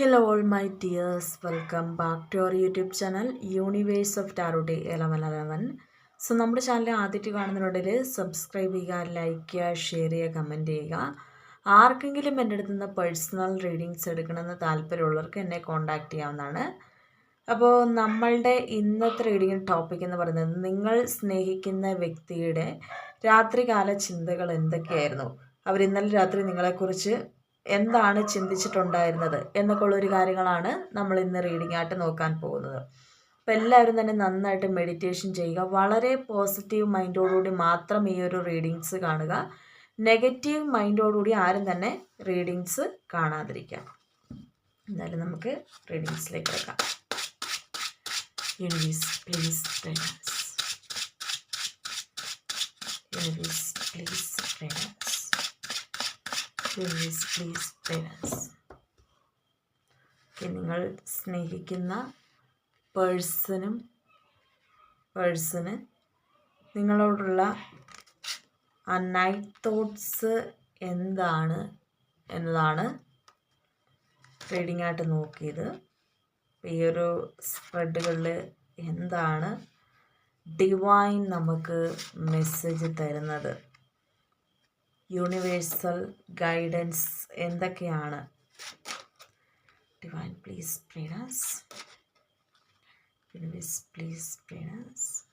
Hello all my dears welcome back to our YouTube channel universe of tarot eleven eleven so നമ്മുടെ channel ആദ്യമായിട്ട് കാണുന്നതിനുള്ളിൽ subscribe ചെയ്യുക like ചെയ്യുക share ചെയ്യുക comment ചെയ്യുക. ആർക്കെങ്കിലും എന്റെ അടുത്ത് നിന്ന് പേഴ്സണൽ റീഡിങ്സ് എടുക്കണമെന്ന് താല്പര്യമുള്ളവർക്ക് എന്നെ കോൺടാക്റ്റ് ചെയ്യാവുന്നതാണ്. അപ്പോൾ നമ്മളുടെ ഇന്നത്തെ റീഡിംഗ് ടോപ്പിക് എന്ന് പറയുന്നത് നിങ്ങൾ സ്നേഹിക്കുന്ന വ്യക്തിയുടെ രാത്രികാല ചിന്തകൾ എന്തൊക്കെയായിരുന്നു? അവർ ഇന്നലെ രാത്രി നിങ്ങളെക്കുറിച്ച് എന്താണ് ചിന്തിച്ചിട്ടുണ്ടായിരുന്നത് എന്നൊക്കെ ഉള്ളൊരു കാര്യങ്ങളാണ് നമ്മൾ ഇന്ന് റീഡിംഗ് ആയിട്ട് നോക്കാൻ പോകുന്നത്. അപ്പോൾ എല്ലാവരും തന്നെ നന്നായിട്ട് മെഡിറ്റേഷൻ ചെയ്യുക. വളരെ പോസിറ്റീവ് മൈൻഡോടുകൂടി മാത്രം ഈ ഒരു റീഡിങ്സ് കാണുക. നെഗറ്റീവ് മൈൻഡോടുകൂടി ആരും തന്നെ റീഡിങ്സ് കാണാതിരിക്കുക. എന്തായാലും നമുക്ക് റീഡിങ്സിലേക്ക് എടുക്കാം universe please universe please please please parents നിങ്ങൾ സ്നേഹിക്കുന്ന പേഴ്സണും പേഴ്സണ് നിങ്ങളോടുള്ള ആ നൈറ്റ് തോട്ട്സ് എന്താണ് എന്നതാണ് റീഡിംഗ് ആയിട്ട് നോക്കിയത് ഈ ഒരു സ്പ്രെഡുകളിൽ എന്താണ് ഡിവൈൻ നമുക്ക് മെസ്സേജ് തരുന്നത്? യൂണിവേഴ്സൽ ഗൈഡൻസ് എന്തൊക്കെയാണ്? ഡിവൈൻ പ്ലീസ് പ്രീണസ്. യൂണിവേഴ്സ് പ്ലീസ് പ്രീണസ്.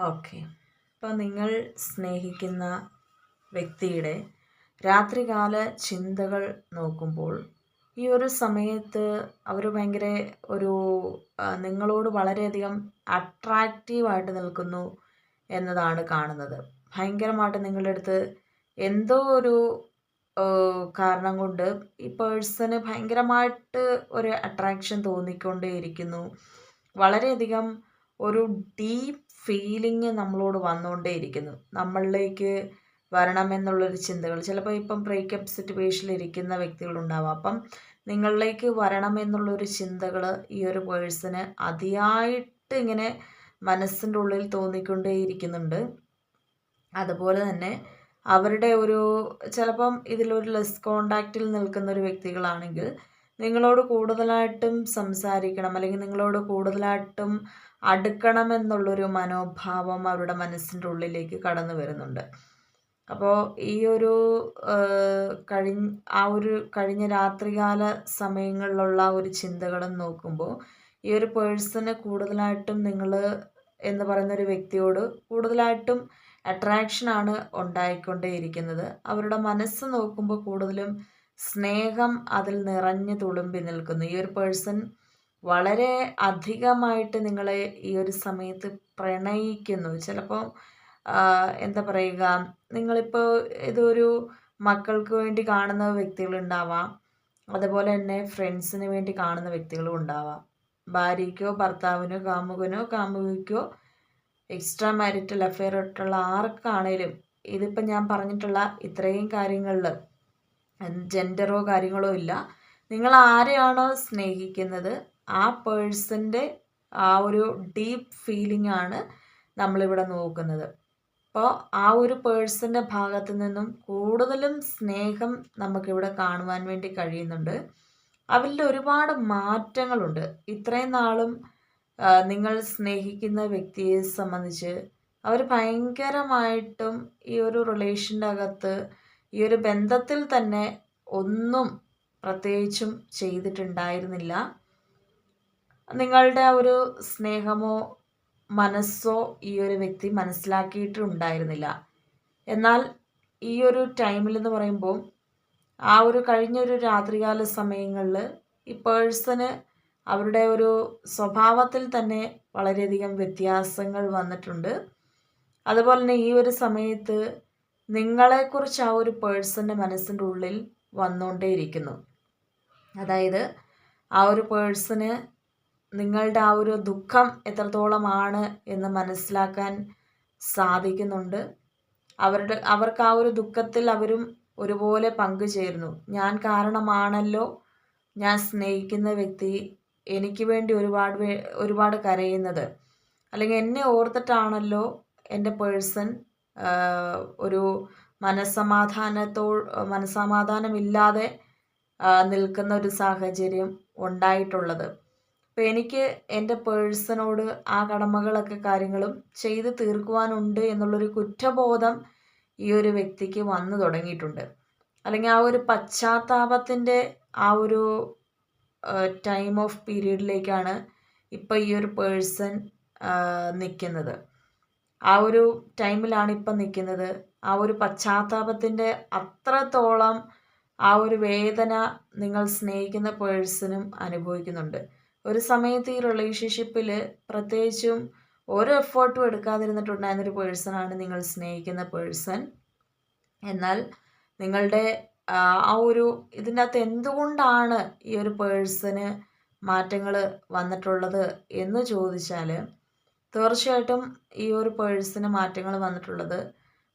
ഓക്കെ. അപ്പോൾ നിങ്ങൾ സ്നേഹിക്കുന്ന വ്യക്തിയുടെ രാത്രികാല ചിന്തകൾ നോക്കുമ്പോൾ ഈ ഒരു സമയത്ത് അവർ ഭയങ്കര ഒരു നിങ്ങളോട് വളരെയധികം അട്രാക്റ്റീവായിട്ട് നിൽക്കുന്നു എന്നതാണ് കാണുന്നത്. ഭയങ്കരമായിട്ട് നിങ്ങളുടെ അടുത്ത് എന്തോ ഒരു കാരണം കൊണ്ട് ഈ പേഴ്സണ് ഭയങ്കരമായിട്ട് ഒരു അട്രാക്ഷൻ തോന്നിക്കൊണ്ടേയിരിക്കുന്നു. വളരെയധികം ഒരു ഡീപ്പ് ഫീലിംഗ് നമ്മളോട് വന്നുകൊണ്ടേയിരിക്കുന്നു നമ്മളിലേക്ക് വരണമെന്നുള്ളൊരു ചിന്തകൾ. ചിലപ്പോൾ ഇപ്പം ബ്രേക്കപ്പ് സിറ്റുവേഷനിൽ ഇരിക്കുന്ന വ്യക്തികളുണ്ടാവാം. അപ്പം നിങ്ങളിലേക്ക് വരണമെന്നുള്ളൊരു ചിന്തകൾ ഈ ഒരു പേഴ്സന് അതിയായിട്ട് ഇങ്ങനെ മനസ്സിന്റെ ഉള്ളിൽ തോന്നിക്കൊണ്ടേയിരിക്കുന്നുണ്ട് അതുപോലെ തന്നെ അവരുടെ ഒരു ചിലപ്പം ഇതിലൊരു ലെസ് കോണ്ടാക്റ്റിൽ നിൽക്കുന്ന ഒരു വ്യക്തികളാണെങ്കിൽ നിങ്ങളോട് കൂടുതലായിട്ടും സംസാരിക്കണം അല്ലെങ്കിൽ നിങ്ങളോട് കൂടുതലായിട്ടും അടുക്കണം എന്നുള്ളൊരു മനോഭാവം അവരുടെ മനസ്സിന്റെ ഉള്ളിലേക്ക് കടന്നു വരുന്നുണ്ട്. അപ്പോൾ ഈ ഒരു കഴിഞ്ഞ ആ ഒരു കഴിഞ്ഞ രാത്രികാല സമയങ്ങളിലുള്ള ഒരു ചിന്തകളും നോക്കുമ്പോൾ ഈ ഒരു പേഴ്സണ് കൂടുതലായിട്ടും നിങ്ങൾ എന്ന് പറയുന്ന ഒരു വ്യക്തിയോട് കൂടുതലായിട്ടും അട്രാക്ഷനാണ് ഉണ്ടായിക്കൊണ്ടേയിരിക്കുന്നത്. അവരുടെ മനസ്സ് നോക്കുമ്പോൾ കൂടുതലും സ്നേഹം അതിൽ നിറഞ്ഞു തുളുമ്പി നിൽക്കുന്നു. ഈ ഒരു പേഴ്സൺ വളരെ അധികമായിട്ട് നിങ്ങളെ ഈ ഒരു സമയത്ത് പ്രണയിക്കുന്നു. ചിലപ്പോൾ എന്താ പറയുക നിങ്ങളിപ്പോൾ ഇതൊരു മക്കൾക്ക് വേണ്ടി കാണുന്ന വ്യക്തികളുണ്ടാവാം അതുപോലെ തന്നെ ഫ്രണ്ട്സിന് വേണ്ടി കാണുന്ന വ്യക്തികളും ഉണ്ടാവാം. ഭാര്യയ്ക്കോ ഭർത്താവിനോ കാമുകനോ കാമുകിക്കോ എക്സ്ട്രാ മാരിറ്റൽ അഫെയർ ആയിട്ടുള്ള ആർക്കാണേലും ഇതിപ്പോൾ ഞാൻ പറഞ്ഞിട്ടുള്ള ഇത്രയും കാര്യങ്ങളിൽ ജെൻഡറോ കാര്യങ്ങളോ ഇല്ല. നിങ്ങൾ ആരെയാണോ സ്നേഹിക്കുന്നത് ആ പേഴ്സന്റെ ആ ഒരു ഡീപ്പ് ഫീലിംഗ് ആണ് നമ്മളിവിടെ നോക്കുന്നത്. അപ്പോൾ ആ ഒരു പേഴ്സന്റെ ഭാഗത്തു നിന്നും കൂടുതലും സ്നേഹം നമുക്കിവിടെ കാണുവാൻ വേണ്ടി കഴിയുന്നുണ്ട്. അവരിൽ ഒരുപാട് മാറ്റങ്ങളുണ്ട്. ഇത്രയും നാളും നിങ്ങൾ സ്നേഹിക്കുന്ന വ്യക്തിയെ സംബന്ധിച്ച് അവർ ഭയങ്കരമായിട്ടും ഈ ഒരു റിലേഷന്റെ അകത്ത് ഈ ഒരു ബന്ധത്തിൽ തന്നെ ഒന്നും പ്രത്യേകിച്ചും ചെയ്തിട്ടുണ്ടായിരുന്നില്ല. നിങ്ങളുടെ ഒരു സ്നേഹമോ മനസ്സോ ഈ ഒരു വ്യക്തി മനസ്സിലാക്കിയിട്ടുണ്ടായിരുന്നില്ല. എന്നാൽ ഈ ഒരു ടൈമിൽ എന്ന് പറയുമ്പോൾ ആ ഒരു കഴിഞ്ഞൊരു രാത്രികാല സമയങ്ങളിൽ ഈ പേഴ്സണ് അവരുടെ ഒരു സ്വഭാവത്തിൽ തന്നെ വളരെയധികം വ്യത്യാസങ്ങൾ വന്നിട്ടുണ്ട്. അതുപോലെ തന്നെ ഈ ഒരു സമയത്ത് നിങ്ങളെക്കുറിച്ച് ആ ഒരു പേഴ്സന്റെ മനസ്സിന്റെ ഉള്ളിൽ വന്നുകൊണ്ടേയിരിക്കുന്നു. അതായത് ആ ഒരു പേഴ്സണ് നിങ്ങളുടെ ആ ഒരു ദുഃഖം എത്രത്തോളമാണ് എന്ന് മനസ്സിലാക്കാൻ സാധിക്കുന്നുണ്ട്. അവരുടെ അവർക്ക് ആ ഒരു ദുഃഖത്തിൽ അവരും ഒരുപോലെ പങ്കുചേരുന്നു. ഞാൻ കാരണമാണല്ലോ ഞാൻ സ്നേഹിക്കുന്ന വ്യക്തി എനിക്ക് വേണ്ടി ഒരുപാട് ഒരുപാട് കരയുന്നത്. അല്ലെങ്കിൽ എന്നെ ഓർത്തിട്ടാണല്ലോ എന്റെ പേഴ്സൺ ഒരു മനസ്സമാധാനത്തോ മനസ്സമാധാനമില്ലാതെ നിൽക്കുന്ന ഒരു സാഹചര്യം ഉണ്ടായിട്ടുള്ളത്. അപ്പം എനിക്ക് എന്റെ പേഴ്സണോട് ആ കടമകളൊക്കെ കാര്യങ്ങളും ചെയ്ത് തീർക്കുവാനുണ്ട് എന്നുള്ളൊരു കുറ്റബോധം ഈ ഒരു വ്യക്തിക്ക് വന്നു തുടങ്ങിയിട്ടുണ്ട്. അല്ലെങ്കിൽ ആ ഒരു പശ്ചാത്താപത്തിന്റെ ആ ഒരു ടൈം ഓഫ് പീരീഡിലേക്കാണ് ഇപ്പോൾ ഈ ഒരു പേഴ്സൺ നിൽക്കുന്നത് ആ ഒരു ടൈമിലാണ് ഇപ്പം നിൽക്കുന്നത് ആ ഒരു പശ്ചാത്താപത്തിന്റെ അത്രത്തോളം ആ ഒരു വേദന നിങ്ങൾ സ്നേഹിക്കുന്ന പേഴ്സണും അനുഭവിക്കുന്നുണ്ട്. ഒരു സമയത്ത് ഈ റിലേഷൻഷിപ്പിൽ പ്രത്യേകിച്ചും ഒരു എഫേർട്ടും എടുക്കാതിരുന്നിട്ടുണ്ടായിരുന്നൊരു പേഴ്സണാണ് നിങ്ങൾ സ്നേഹിക്കുന്ന പേഴ്സൺ എന്നാൽ നിങ്ങളുടെ ആ ഒരു ഇതിന്റെ അകത്ത് എന്തുകൊണ്ടാണ് ഈ ഒരു പേഴ്സന് മാറ്റങ്ങൾ വന്നിട്ടുള്ളത് എന്ന് ചോദിച്ചാൽ തീർച്ചയായിട്ടും ഈ ഒരു പേഴ്സന് മാറ്റങ്ങൾ വന്നിട്ടുള്ളത്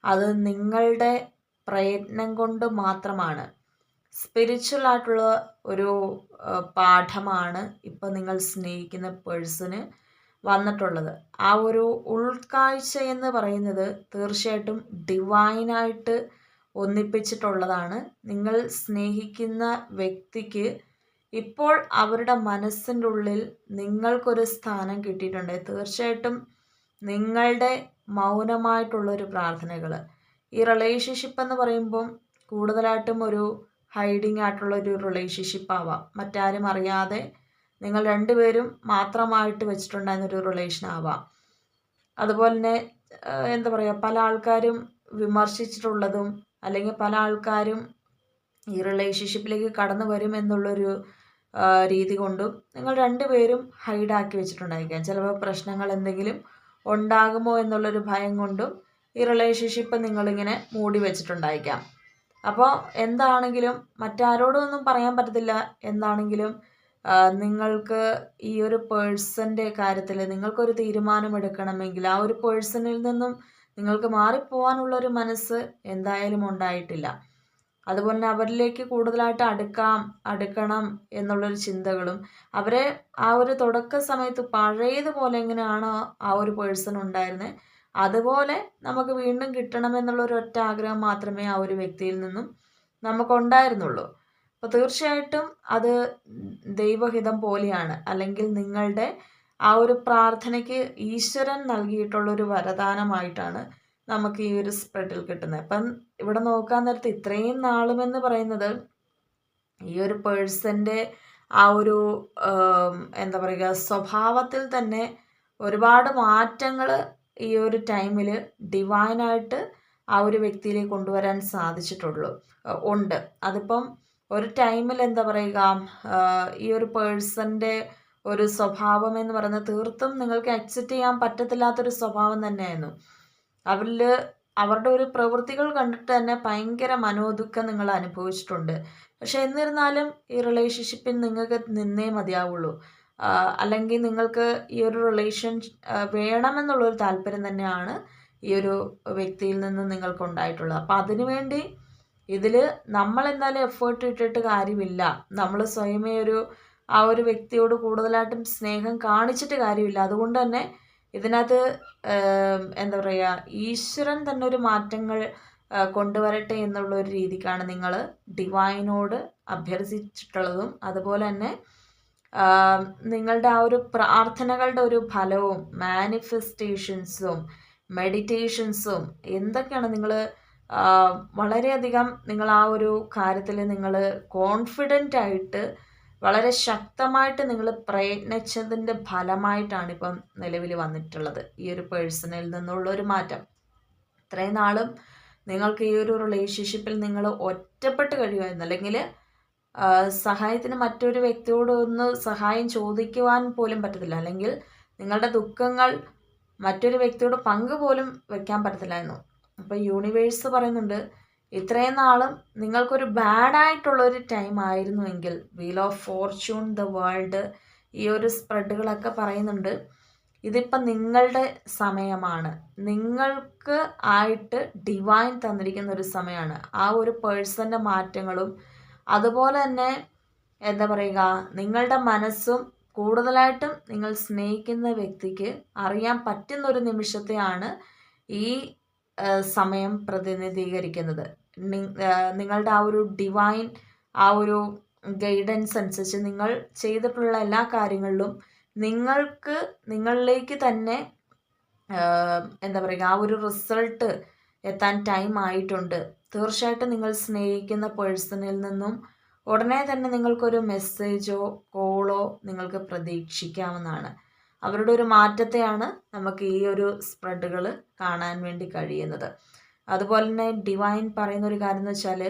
അത് നിങ്ങളുടെ പ്രയത്നം കൊണ്ട് മാത്രമാണ്. സ്പിരിച്വൽ ആയിട്ടുള്ള ഒരു പാഠമാണ് ഇപ്പം നിങ്ങൾ സ്നേഹിക്കുന്ന പേഴ്സന് വന്നിട്ടുള്ളത്. ആ ഒരു ഉൾക്കാഴ്ച എന്ന് പറയുന്നത് തീർച്ചയായിട്ടും ഡിവൈനായിട്ട് ഒന്നിപ്പിച്ചിട്ടുള്ളതാണ്. നിങ്ങൾ സ്നേഹിക്കുന്ന വ്യക്തിക്ക് ഇപ്പോൾ അവരുടെ മനസ്സിന്റെ ഉള്ളിൽ നിങ്ങൾക്കൊരു സ്ഥാനം കിട്ടിയിട്ടുണ്ട്. തീർച്ചയായിട്ടും നിങ്ങളുടെ മൗനമായിട്ടുള്ളൊരു പ്രാർത്ഥനകൾ ഈ റിലേഷൻഷിപ്പ് എന്ന് പറയുമ്പം കൂടുതലായിട്ടും ഒരു ഹൈഡിങ് ആയിട്ടുള്ള ഒരു റിലേഷൻഷിപ്പ് ആവാം. മറ്റാരും അറിയാതെ നിങ്ങൾ രണ്ടുപേരും മാത്രമായിട്ട് വെച്ചിട്ടുണ്ടായിരുന്ന ഒരു റിലേഷൻ ആവാം. അതുപോലെ തന്നെ എന്താ പറയുക പല ആൾക്കാരും വിമർശിച്ചിട്ടുള്ളതും അല്ലെങ്കിൽ പല ആൾക്കാരും ഈ റിലേഷൻഷിപ്പിലേക്ക് കടന്നു വരും എന്നുള്ളൊരു രീതി കൊണ്ടും നിങ്ങൾ രണ്ടുപേരും ഹൈഡാക്കി വെച്ചിട്ടുണ്ടായിരിക്കാം. ചിലപ്പോൾ പ്രശ്നങ്ങൾ എന്തെങ്കിലും ഉണ്ടാകുമോ എന്നുള്ളൊരു ഭയം കൊണ്ടും ഈ റിലേഷൻഷിപ്പ് നിങ്ങളിങ്ങനെ മൂടി വെച്ചിട്ടുണ്ടായിരിക്കാം. അപ്പോൾ എന്താണെങ്കിലും മറ്റാരോടും ഒന്നും പറയാൻ പറ്റത്തില്ല എന്താണെങ്കിലും നിങ്ങൾക്ക് ഈ ഒരു പേഴ്സന്റെ കാര്യത്തിൽ നിങ്ങൾക്കൊരു തീരുമാനം എടുക്കണമെങ്കിൽ ആ ഒരു പേഴ്സണിൽ നിന്നും നിങ്ങൾക്ക് മാറിപ്പോവാനുള്ള ഒരു മനസ്സ് എന്തായാലും ഉണ്ടായിട്ടില്ല. അതുപോലെ തന്നെ അവരിലേക്ക് കൂടുതലായിട്ട് അടുക്കാം അടുക്കണം എന്നുള്ളൊരു ചിന്തകളും അവരെ ആ ഒരു തുടക്ക സമയത്ത് പഴയതുപോലെ എങ്ങനെയാണോ ആ ഒരു പേഴ്സൺ ഉണ്ടായിരുന്നത് അതുപോലെ നമുക്ക് വീണ്ടും കിട്ടണമെന്നുള്ളൊരു ഒറ്റ ആഗ്രഹം മാത്രമേ ആ ഒരു വ്യക്തിയിൽ നിന്നും നമുക്കുണ്ടായിരുന്നുള്ളൂ. അപ്പോൾ തീർച്ചയായിട്ടും അത് ദൈവഹിതം പോലെയാണ്. അല്ലെങ്കിൽ നിങ്ങളുടെ ആ ഒരു പ്രാർത്ഥനയ്ക്ക് ഈശ്വരൻ നൽകിയിട്ടുള്ളൊരു വരദാനമായിട്ടാണ് നമുക്ക് ഈ ഒരു സ്പ്രെഡിൽ കിട്ടുന്നത്. അപ്പം ഇവിടെ നോക്കാൻ നേരത്ത് ഇത്രയും നാളുമെന്ന് പറയുന്നത് ഈ ഒരു പേഴ്സന്റെ ആ ഒരു എന്താ പറയുക സ്വഭാവത്തിൽ തന്നെ ഒരുപാട് മാറ്റങ്ങൾ ഈ ഒരു ടൈമിൽ ഡിവൈനായിട്ട് ആ ഒരു വ്യക്തിയിലേക്ക് കൊണ്ടുവരാൻ സാധിച്ചിട്ടുള്ളൂ. ഉണ്ട്. അതിപ്പം ഒരു ടൈമിൽ എന്താ പറയുക ഈ ഒരു പേഴ്സന്റെ ഒരു സ്വഭാവം എന്ന് പറയുന്നത് തീർത്തും നിങ്ങൾക്ക് അക്സെപ്റ്റ് ചെയ്യാൻ പറ്റത്തില്ലാത്തൊരു സ്വഭാവം തന്നെയായിരുന്നു. അവരിൽ അവരുടെ ഒരു പ്രവൃത്തികൾ കണ്ടിട്ട് തന്നെ ഭയങ്കര മനോദുഃഖം നിങ്ങൾ അനുഭവിച്ചിട്ടുണ്ട്. പക്ഷെ എന്നിരുന്നാലും ഈ റിലേഷൻഷിപ്പിൽ നിങ്ങൾക്ക് നിന്നേ മതിയാവുള്ളൂ. അല്ലെങ്കിൽ നിങ്ങൾക്ക് ഈ ഒരു റിലേഷൻ വേണമെന്നുള്ളൊരു താല്പര്യം തന്നെയാണ് ഈ ഒരു വ്യക്തിയിൽ നിന്ന് നിങ്ങൾക്ക് ഉണ്ടായിട്ടുള്ളത് അപ്പം അതിനുവേണ്ടി ഇതിൽ നമ്മൾ എന്തായാലും എഫേർട്ട് ഇട്ടിട്ട് കാര്യമില്ല. നമ്മൾ സ്വയമേ ഒരു ആ ഒരു വ്യക്തിയോട് കൂടുതലായിട്ടും സ്നേഹം കാണിച്ചിട്ട് കാര്യമില്ല. അതുകൊണ്ട് തന്നെ ഇതിനകത്ത് എന്താ പറയുക ഈശ്വരൻ തന്നെ ഒരു മാറ്റങ്ങൾ കൊണ്ടുവരട്ടെ എന്നുള്ള ഒരു രീതിക്കാണ് നിങ്ങൾ ഡിവൈനോട് അഭ്യർത്ഥിച്ചിട്ടുള്ളതും. അതുപോലെ തന്നെ നിങ്ങളുടെ ആ ഒരു പ്രാർത്ഥനകളുടെ ഒരു ഫലവും മാനിഫെസ്റ്റേഷൻസും മെഡിറ്റേഷൻസും എന്തൊക്കെയാണ് നിങ്ങൾ വളരെയധികം നിങ്ങൾ ആ ഒരു കാര്യത്തിൽ നിങ്ങൾ കോൺഫിഡന്റ് ആയിട്ട് വളരെ ശക്തമായിട്ട് നിങ്ങൾ പ്രയത്നിച്ചതിന്റെ ഫലമായിട്ടാണ് ഇപ്പം നിലവിൽ വന്നിട്ടുള്ളത്. ഈ ഒരു പേഴ്സണിൽ നിന്നുള്ള ഒരു മാറ്റം. ഇത്രയും നാളും നിങ്ങൾക്ക് ഈ ഒരു റിലേഷൻഷിപ്പിൽ നിങ്ങൾ ഒറ്റപ്പെട്ട് കഴിയുമായിരുന്നു. അല്ലെങ്കിൽ സഹായത്തിന് മറ്റൊരു വ്യക്തിയോട് ഒന്ന് സഹായം ചോദിക്കുവാൻ പോലും പറ്റത്തില്ല. അല്ലെങ്കിൽ നിങ്ങളുടെ ദുഃഖങ്ങൾ മറ്റൊരു വ്യക്തിയോട് പങ്ക് പോലും വെക്കാൻ പറ്റത്തില്ലായിരുന്നു. അപ്പോൾ യൂണിവേഴ്സ് പറയുന്നുണ്ട് ഇത്രയും നാളും നിങ്ങൾക്കൊരു ബാഡായിട്ടുള്ളൊരു time ആയിരുന്നുവെങ്കിൽ wheel of fortune the world ഈ ഒരു സ്പ്രെഡുകളൊക്കെ പറയുന്നുണ്ട് ഇതിപ്പം നിങ്ങളുടെ സമയമാണ്. നിങ്ങൾക്ക് ആയിട്ട് ഡിവൈൻ തന്നിരിക്കുന്ന ഒരു സമയമാണ്. ആ ഒരു പേഴ്സന്റെ മാറ്റങ്ങളും അതുപോലെ തന്നെ എന്താ പറയുക നിങ്ങളുടെ മനസ്സും കൂടുതലായിട്ടും നിങ്ങൾ സ്നേഹിക്കുന്ന വ്യക്തിക്ക് അറിയാൻ പറ്റുന്ന ഒരു നിമിഷത്തെയാണ് ഈ സമയം പ്രതിനിധീകരിക്കുന്നത്. നിങ്ങളുടെ ആ ഒരു ഡിവൈൻ ആ ഒരു ഗൈഡൻസ് അനുസരിച്ച് നിങ്ങൾ ചെയ്തിട്ടുള്ള എല്ലാ കാര്യങ്ങളിലും നിങ്ങൾക്ക് നിങ്ങളിലേക്ക് തന്നെ എന്താ പറയുക ആ ഒരു റിസൾട്ട് എത്താൻ ടൈം ആയിട്ടുണ്ട്. തീർച്ചയായിട്ടും നിങ്ങൾ സ്നേഹിക്കുന്ന പേഴ്സണിൽ നിന്നും ഉടനെ തന്നെ നിങ്ങൾക്കൊരു മെസ്സേജോ കോളോ നിങ്ങൾക്ക് പ്രതീക്ഷിക്കാവുന്നതാണ്. അവരുടെ ഒരു മാറ്റത്തെയാണ് നമുക്ക് ഈ ഒരു സ്പ്രെഡുകൾ കാണാൻ വേണ്ടി കഴിയുന്നത്. അതുപോലെ തന്നെ ഡിവൈൻ പറയുന്ന ഒരു കാര്യം എന്ന് വെച്ചാൽ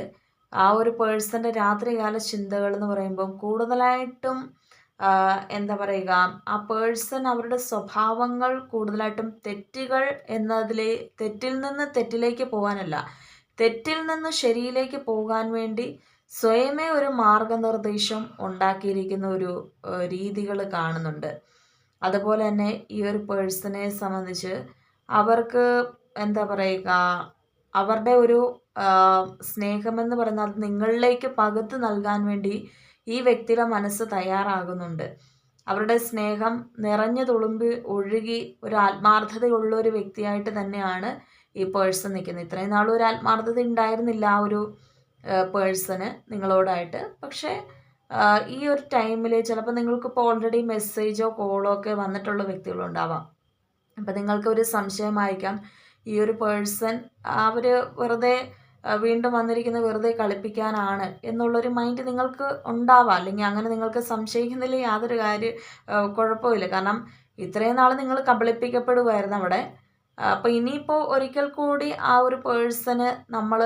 ആ ഒരു പേഴ്സന്റെ രാത്രികാല ചിന്തകൾ എന്ന് പറയുമ്പം കൂടുതലായിട്ടും എന്താ പറയുക ആ പേഴ്സൺ അവരുടെ സ്വഭാവങ്ങൾ കൂടുതലായിട്ടും തെറ്റുകൾ എന്നതിലെ തെറ്റിൽ നിന്ന് തെറ്റിലേക്ക് പോകാനല്ല തെറ്റിൽ നിന്ന് ശരിയിലേക്ക് പോകാൻ വേണ്ടി സ്വയമേ ഒരു മാർഗനിർദ്ദേശം ഉണ്ടാക്കിയിരിക്കുന്ന ഒരു രീതികൾ കാണുന്നുണ്ട്. അതുപോലെ തന്നെ ഈ ഒരു പേഴ്സണെ സംബന്ധിച്ച് അവർക്ക് എന്താ പറയുക അവരുടെ ഒരു സ്നേഹമെന്ന് പറയുന്നത് അത് നിങ്ങളിലേക്ക് പകുത്ത് നൽകാൻ വേണ്ടി ഈ വ്യക്തിയുടെ മനസ്സ് തയ്യാറാകുന്നുണ്ട്. അവരുടെ സ്നേഹം നിറഞ്ഞു തുളുമ്പി ഒഴുകി ഒരു ആത്മാർത്ഥതയുള്ള ഒരു വ്യക്തിയായിട്ട് തന്നെയാണ് ഈ പേഴ്സൺ നിൽക്കുന്നത്. ഇത്രയും നാളും ഒരു ആത്മാർത്ഥത ഉണ്ടായിരുന്നില്ല ആ ഒരു പേഴ്സണ് നിങ്ങളോടായിട്ട്. പക്ഷേ ഈ ഒരു ടൈമിൽ ചിലപ്പോൾ നിങ്ങൾക്കിപ്പോൾ ഓൾറെഡി മെസ്സേജോ കോളോ ഒക്കെ വന്നിട്ടുള്ള വ്യക്തികളുണ്ടാവാം അപ്പം നിങ്ങൾക്ക് ഒരു സംശയമായിരിക്കാം ഈ ഒരു പേഴ്സൺ അവർ വെറുതെ വീണ്ടും വന്നിരിക്കുന്നത് വെറുതെ കളിപ്പിക്കാനാണ് എന്നുള്ളൊരു മൈൻഡ് നിങ്ങൾക്ക് ഉണ്ടാവാം. അല്ലെങ്കിൽ അങ്ങനെ നിങ്ങൾക്ക് സംശയിക്കുന്നതിൽ യാതൊരു കാര്യം കുഴപ്പമില്ല കാരണം ഇത്രയും നാൾ നിങ്ങൾ കബളിപ്പിക്കപ്പെടുമായിരുന്നു അവിടെ. അപ്പോൾ ഇനിയിപ്പോൾ ഒരിക്കൽ കൂടി ആ ഒരു പേഴ്സന് നമ്മൾ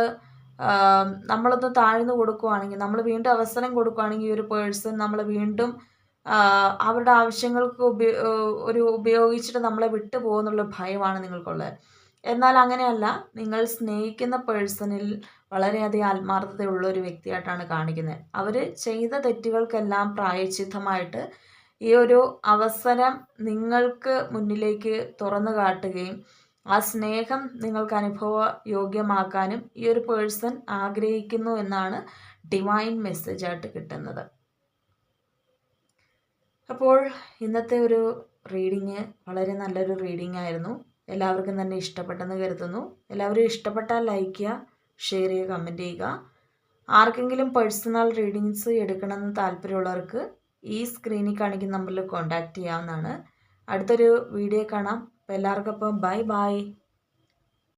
നമ്മളൊന്ന് താഴ്ന്നു കൊടുക്കുവാണെങ്കിൽ നമ്മൾ വീണ്ടും അവസരം കൊടുക്കുകയാണെങ്കിൽ ഈ ഒരു പേഴ്സൺ നമ്മൾ വീണ്ടും അവരുടെ ആവശ്യങ്ങൾക്ക് ഉപയോ ഒരു ഉപയോഗിച്ചിട്ട് നമ്മളെ വിട്ടു പോകുന്നുള്ള ഭയമാണ് നിങ്ങൾക്കുള്ളത്. എന്നാൽ അങ്ങനെയല്ല നിങ്ങൾ സ്നേഹിക്കുന്ന പേഴ്സണിൽ വളരെയധികം ആത്മാർത്ഥതയുള്ള ഒരു വ്യക്തിയായിട്ടാണ് കാണിക്കുന്നത്. അവർ ചെയ്ത തെറ്റുകൾക്കെല്ലാം പ്രായച്ചിത്തമായിട്ട് ഈ ഒരു അവസരം നിങ്ങൾക്ക് മുന്നിലേക്ക് തുറന്നു കാട്ടുകയും ആ സ്നേഹം നിങ്ങൾക്ക് അനുഭവ യോഗ്യമാക്കാനും ഈ ഒരു പേഴ്സൺ ആഗ്രഹിക്കുന്നു എന്നാണ് ഡിവൈൻ മെസ്സേജ് ആയിട്ട് കിട്ടുന്നത്. അപ്പോൾ ഇന്നത്തെ ഒരു റീഡിങ് വളരെ നല്ലൊരു റീഡിംഗ് ആയിരുന്നു. എല്ലാവർക്കും തന്നെ ഇഷ്ടപ്പെട്ടെന്ന് കരുതുന്നു. എല്ലാവരും ഇഷ്ടപ്പെട്ടാൽ ലൈക്ക് ചെയ്യുക ഷെയർ ചെയ്യുക കമന്റ് ചെയ്യുക. ആർക്കെങ്കിലും പേഴ്സണൽ റീഡിങ്സ് എടുക്കണമെന്ന് താല്പര്യമുള്ളവർക്ക് ഈ സ്ക്രീനിൽ കാണിക്കുന്ന നമ്പറിൽ കോൺടാക്റ്റ് ചെയ്യാവുന്നതാണ്. അടുത്തൊരു വീഡിയോ കാണാം. അപ്പോൾ എല്ലാവർക്കും അപ്പം ബൈ ബൈ